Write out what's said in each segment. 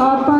Opa!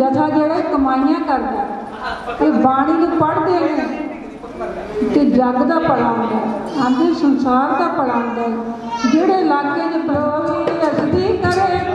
ਜਥਾ ਜਿਹੜਾ ਕਮਾਈਆਂ ਕਰਦਾ ਤੇ ਬਾਣੀ ਨੂੰ ਪੜ੍ਹਦੇ ਨੇ ਤੇ ਜੱਗ ਦਾ ਭਲਾ ਹੁੰਦਾ ਆਂਦੇ ਸੰਸਾਰ ਦਾ ਪੜਾ ਹੁੰਦਾ ਜਿਹੜੇ ਇਲਾਕੇ 'ਚ ਪ੍ਰੋਗਰਾਮ ਅਸਦੀ ਕਰੇ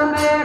Amen.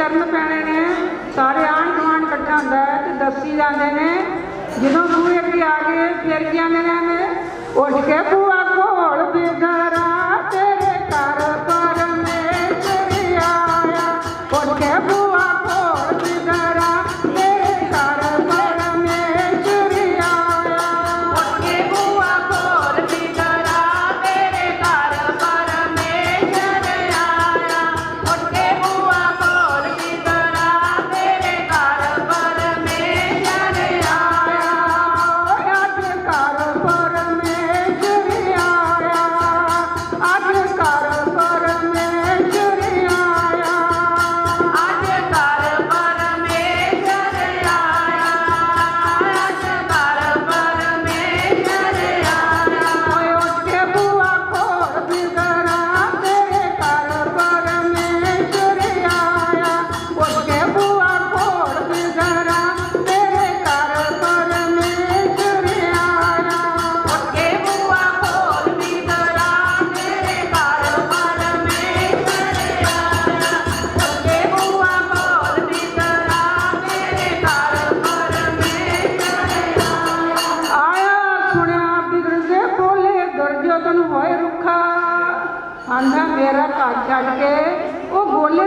ਚਰਨ ਪੈਣੇ ਨੇ। ਸਾਰੇ ਆਣ ਗੁਆਂਢ ਇਕੱਠਾ ਹੁੰਦਾ ਹੈ ਤੇ ਦੱਸੀ ਜਾਂਦੇ ਨੇ। ਜਦੋਂ ਬੂਹੇ ਅੱਗੇ ਆ ਗਏ ਫਿਰ ਜਾਂਦੇ ਨੇ ਉੱਠ ਕੇ ਬੂਆ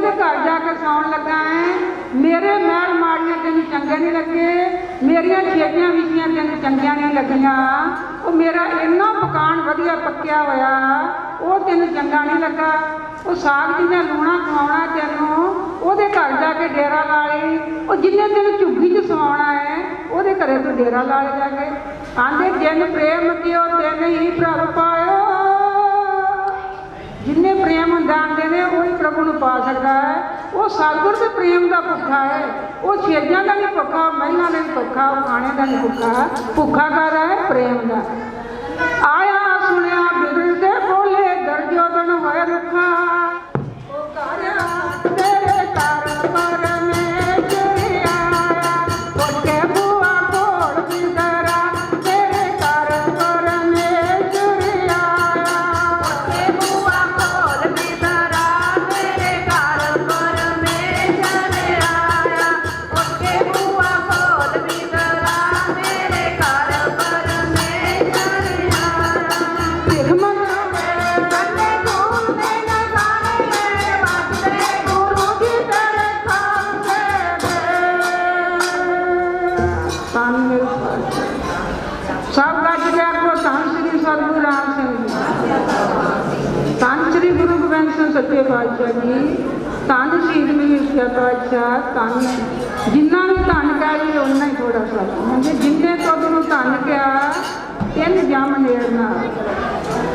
ਉਹ ਘਰ ਜਾ ਕੇ ਸੌਣ ਲੱਗਾ ਹੈ ਮੇਰੇ ਮਹਿਲ ਮਾੜੀਆਂ ਤੈਨੂੰ ਚੰਗੇ ਨਹੀਂ ਲੱਗੇ, ਮੇਰੀਆਂ ਛੇਟੀਆਂ ਵਿਛੀਆਂ ਤੈਨੂੰ ਚੰਗੀਆਂ ਨਹੀਂ ਲੱਗੀਆਂ। ਉਹ ਮੇਰਾ ਇੰਨਾ ਪਕਾਨ ਵਧੀਆ ਪੱਕਿਆ ਹੋਇਆ, ਉਹ ਤੈਨੂੰ ਚੰਗਾ ਨਹੀਂ ਲੱਗਾ। ਉਹ ਸਾਗ ਜਿੰਨੇ ਲੂਣਾ ਖਵਾਉਣਾ ਤੈਨੂੰ, ਉਹਦੇ ਘਰ ਜਾ ਕੇ ਡੇਰਾ ਲਾ ਲਈ ਉਹ ਜਿੰਨੇ ਤੈਨੂੰ ਝੁੱਗੀ 'ਚ ਸਵਾਉਣਾ ਹੈ ਉਹਦੇ ਘਰੇ ਤੂੰ ਡੇਰਾ ਲਾ ਲੈ ਜਾ ਕੇ। ਆਂਦੇ ਜਿਨ ਪ੍ਰੇਮ ਕਿਓ ਤਿਨ ਹੀ ਪ੍ਰਭ ਪਾਇਓ? ਜਿੰਨੇ ਪ੍ਰੇਮ ਹੁੰਦਾ ਆਂਦੇ ਨੇ ਹੀ ਪ੍ਰਭੂ ਨੂੰ ਪਾ ਸਕਦਾ ਹੈ। ਉਹ ਸਤਿਗੁਰ ਦੇ ਪ੍ਰੇਮ ਦਾ ਭੁੱਖਾ ਹੈ। ਉਹ ਛੇਜਾਂ ਦਾ ਨਹੀਂ ਭੁੱਖਾ, ਮਹਿਲਾਂ ਦਾ ਵੀ ਭੁੱਖਾ, ਉਹ ਖਾਣੇ ਦਾ ਨਹੀਂ ਭੁੱਖਾ। ਭੁੱਖਾ ਕਾਹਦਾ ਹੈ? ਪ੍ਰੇਮ ਦਾ। ਆਇਆ ਸੱਚੇ ਪਾਤਸ਼ਾਹ ਜੀ ਤਨ ਸ਼ੀਰ ਮਹੀਸ਼ਾ ਪਾਤਸ਼ਾਹ ਤਨ ਜਿੰਨਾ ਨੂੰ ਧਨ ਕਹੀ ਉਹਨਾਂ ਹੀ ਥੋੜਾ ਸਾ ਮੰਦੇ ਜਿੰਨੇ ਤੋਂ ਨੂੰ ਧਨ ਕਿਹਾ, ਤਿੰਨ ਜਮ ਨੇੜਨਾ।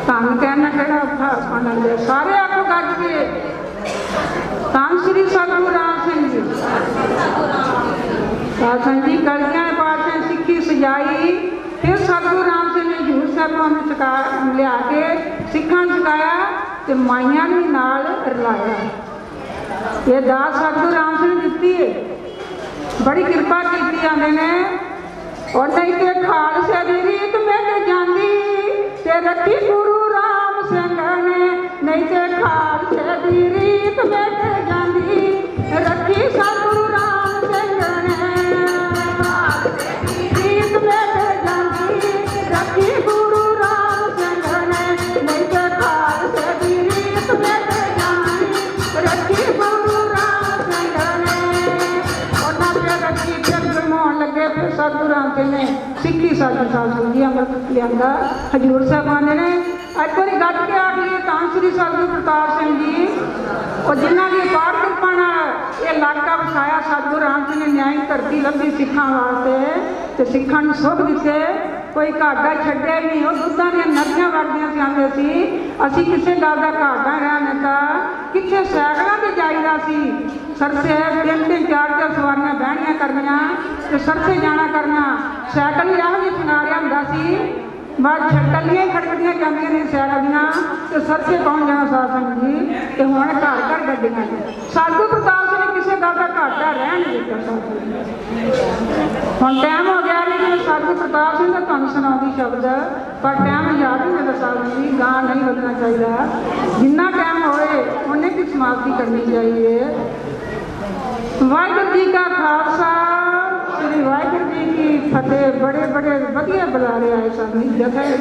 ਧਨ ਕਹਿਣਾ ਕਿਹੜਾ ਔਖਾ ਖਾਣਾ ਦੇ ਸਾਰੇ ਆਖੋ ਗੱਜ ਕੇ। ਤਾਂ ਸ਼੍ਰੀ ਸਤਿਗੁਰੂ ਰਾਮ ਸਿੰਘ ਜੀ। ਸਾਧਨ ਜੀ ਕਲੀਆਂ ਪਾਤਸ਼ਾਹ ਸਿੱਖੀ ਸਜਾਈ, ਫਿਰ ਸਤਿਗੁਰੂ ਰਾਮ ਸਿੰਘ ਨੇ ਹਜ਼ੂਰ ਸਾਹਿਬਾਂ ਨੂੰ ਚਕਾ ਲਿਆ ਕੇ ਸਿੱਖਾਂ ਨੂੰ ਚਕਾਇਆ। ਤੇ ਮਾਈਆਂ ਨੂੰ ਨਾਲ ਰਲਾਇਆ। ਇਹ ਦਾਸ ਸਤਿਗੁਰੂ ਰਾਮ ਸਿੰਘ ਦਿੱਤੀ ਹੈ ਬੜੀ ਕਿਰਪਾ ਕੀਤੀ ਜਾਂਦੇ ਨੇ। ਉਹ ਨਹੀਂ ਤੇ ਖਾਲਸੇ ਦੀ ਰੀਤ ਮਿਟ ਜਾਂਦੀ। ਤੇ ਰੱਖੀ ਗੁਰੂ ਰਾਮ ਸਿੰਘ ਨੇ। ਨਹੀਂ ਤੇ ਖਾਲਸੇ ਦੀ ਰੀਤ ਮਿਟ ਜਾਂਦੀ। ਰੱਖੀ ਸਤਿਗੁਰੂ ਫਿਰ ਸਤਿਗੁਰੂ ਰਾਮ ਨੇ ਸਿੱਖੀ ਸਾਡੀ ਸਾਧ ਜੀ ਅੰਮ੍ਰਿਤ ਲਿਆਂਦਾ। ਹਜੂਰ ਸਾਹਿਬ ਨੇ ਅੱਜ ਵਾਰੀ ਗੱਜ ਕੇ ਆ ਗਈ ਤਾਂ ਸ੍ਰੀ ਸਤਿਗੁਰੂ ਪ੍ਰਤਾਪ ਸਿੰਘ ਜੀ। ਉਹ ਜਿਨ੍ਹਾਂ ਦੀ ਪਾਰ ਕਿਰਪਾ ਨਾਲ ਇਹ ਇਲਾਕਾ ਵਸਾਇਆ ਸਤਿਗੁਰੂ ਰਾਮ ਸਿੰਘ ਨੇ ਨਿਆਈ ਧਰਤੀ ਲੱਭੀ ਸਿੱਖਾਂ ਵਾਸਤੇ ਤੇ ਸਿੱਖਾਂ ਨੂੰ ਸੁੱਖ ਦਿੱਤੇ। ਕੋਈ ਘਾਟਾ ਛੱਡੇ ਨਹੀਂ, ਉਹ ਦੁੱਧਾਂ ਦੀਆਂ ਨਦੀਆਂ ਵਗਦੀਆਂ ਜਾਂਦੇ ਸੀ, ਅਸੀਂ ਕਿਸੇ ਗੱਲ ਦਾ ਘਾਟਾ ਰਹਿ ਦਿੱਤਾ। ਕਿੱਥੇ ਸਾਈਕਲਾਂ ਤੇ ਜਾਈਦਾ ਸੀ ਸਰਸੇ ਤਿੰਨ ਤਿੰਨ, ਚਾਰ ਚਾਰ ਸਵਾਰੀਆਂ ਬਹਿਣੀਆਂ ਕਰਨੀਆਂ ਤੇ ਸਰਸੇ ਜਾਣਾ ਕਰਨਾ। ਸਾਈਕਲ ਹੀ ਆਹ ਵੀ ਸੁਨਾਰਿਆ ਹੁੰਦਾ ਸੀ। ਬਾਅਦ ਛੱਟਲੀਆਂ ਖੜਕੜੀਆਂ ਜਾਂਦੀਆਂ ਨੇ ਸਾਈਕਲ ਦੀਆਂ ਤੇ ਸਰਸੇ ਪਹੁੰਚ ਜਾਣਾ ਸਾਧ ਸੰਗਤ ਜੀ? ਤੇ ਹੁਣ ਘਰ ਘਰ ਗੱਡੀਆਂ ਨੇ ਸਾਧੂ ਪ੍ਰਤਾਪ ਸਿੰਘ ਕਿਸੇ ਗੱਲ ਦਾ ਘਰ ਘਾਟਾ ਰਹਿਣ ਦਿੱਤਾ ਹੁਣ ਟਾਈਮ ਹੋ ਗਿਆ ਲੇਕਿਨ ਸਾਧੂ ਪ੍ਰਤਾਪ ਸਿੰਘ ਦਾ ਤੁਹਾਨੂੰ ਸੁਣਾਉਂਦੀ ਸ਼ਬਦ, ਪਰ ਟਾਈਮ ਯਾਦ ਨਹੀਂ ਮੇਰਾ ਸਾਧੂ ਜੀ, ਗਾਂ ਨਹੀਂ ਵਧਣਾ ਚਾਹੀਦਾ। ਜਿੰਨਾ ਟਾਈਮ ਹੋਏ ਉਹਨੇ ਵੀ ਸਮਾਪਤੀ ਕਰਨੀ ਚਾਹੀਏ ਵਾਹਿਗੁਰੂ ਜੀ ਕਾ ਖਾਲਸਾ। ਸ੍ਰੀ ਵਾਹਿਗੁਰੂ ਜੀ ਕੀ ਫਤਿਹ। ਬੜੇ ਬੜੇ ਵਧੀਆ ਬੁਲਾ ਰਿਹਾ ਹੈ ਸਾਨੂੰ। ਜਥੇ